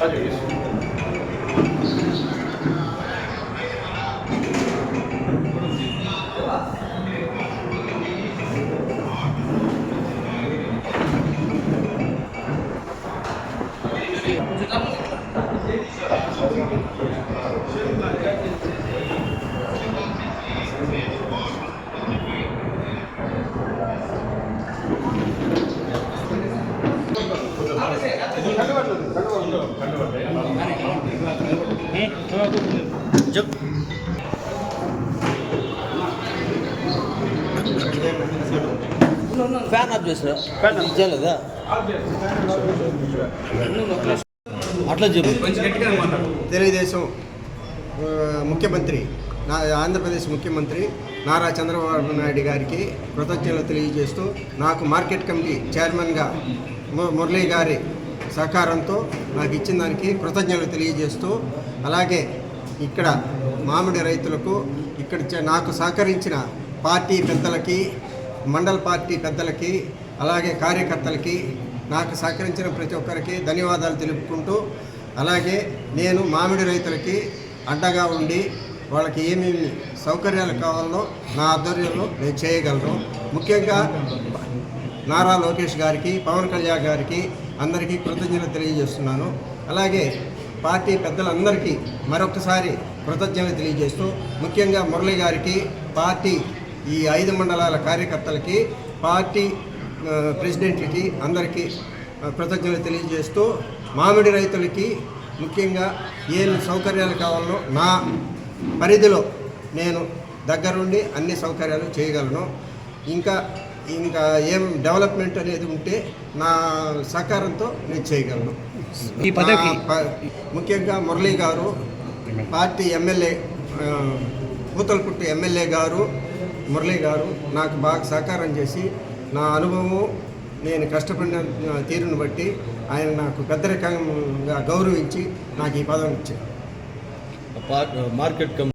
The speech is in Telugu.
Hadi. Fan off fan off అట్లా చెప్పు తెలుగుదేశం ముఖ్యమంత్రి నా ఆంధ్రప్రదేశ్ ముఖ్యమంత్రి నారా చంద్రబాబు నాయుడు గారికి కృతజ్ఞతలు తెలియజేస్తూ నాకు మార్కెట్ కమిటీ చైర్మన్గా ము- మురళీ గారి సహకారంతో నాకు ఇచ్చిన దానికి కృతజ్ఞతలు తెలియజేస్తూ అలాగే ఇక్కడ మామిడి రైతులకు ఇక్కడ చ- నాకు సహకరించిన పార్టీ పెద్దలకి మండల పార్టీ పెద్దలకి అలాగే కార్యకర్తలకి నాకు సహకరించిన ప్రతి ఒక్కరికి ధన్యవాదాలు తెలుపుకుంటూ అలాగే నేను మామిడి రైతులకి అండగా ఉండి వాళ్ళకి ఏమేమి సౌకర్యాలు కావాలో నా ఆధ్వర్యంలో నేను చేయగలను. ముఖ్యంగా నారా లోకేష్ గారికి పవన్ కళ్యాణ్ గారికి అందరికీ కృతజ్ఞతలు తెలియజేస్తున్నాను. అలాగే పార్టీ పెద్దలందరికీ మరొకసారి కృతజ్ఞతలు తెలియజేస్తూ ముఖ్యంగా మురళి గారికి పార్టీ ఈ ఐదు మండలాల కార్యకర్తలకి పార్టీ ప్రెసిడెంట్లకి అందరికీ కృతజ్ఞతలు తెలియజేస్తూ మామిడి రైతులకి ముఖ్యంగా ఏ సౌకర్యాలు కావాలో నా పరిధిలో నేను దగ్గరుండి అన్ని సౌకర్యాలు చేయగలను. ఇంకా ఇంకా ఏం డెవలప్మెంట్ అనేది ఉంటే నా సహకారంతో నేను చేయగలను. ఈ పదవికి నా ప- ముఖ్యంగా మురళీ గారు పార్టీ ఎమ్మెల్యే ఆ, పూతలపుట్టు ఎమ్మెల్యే గారు మురళీ గారు నాకు బాగా సహకారం చేసి నా అనుభవం నేను కష్టపడిన తీరును బట్టి ఆయన నాకు పెద్దరికంగా గౌరవించి నాకు ఈ పదవిని ఇచ్చారు. Market come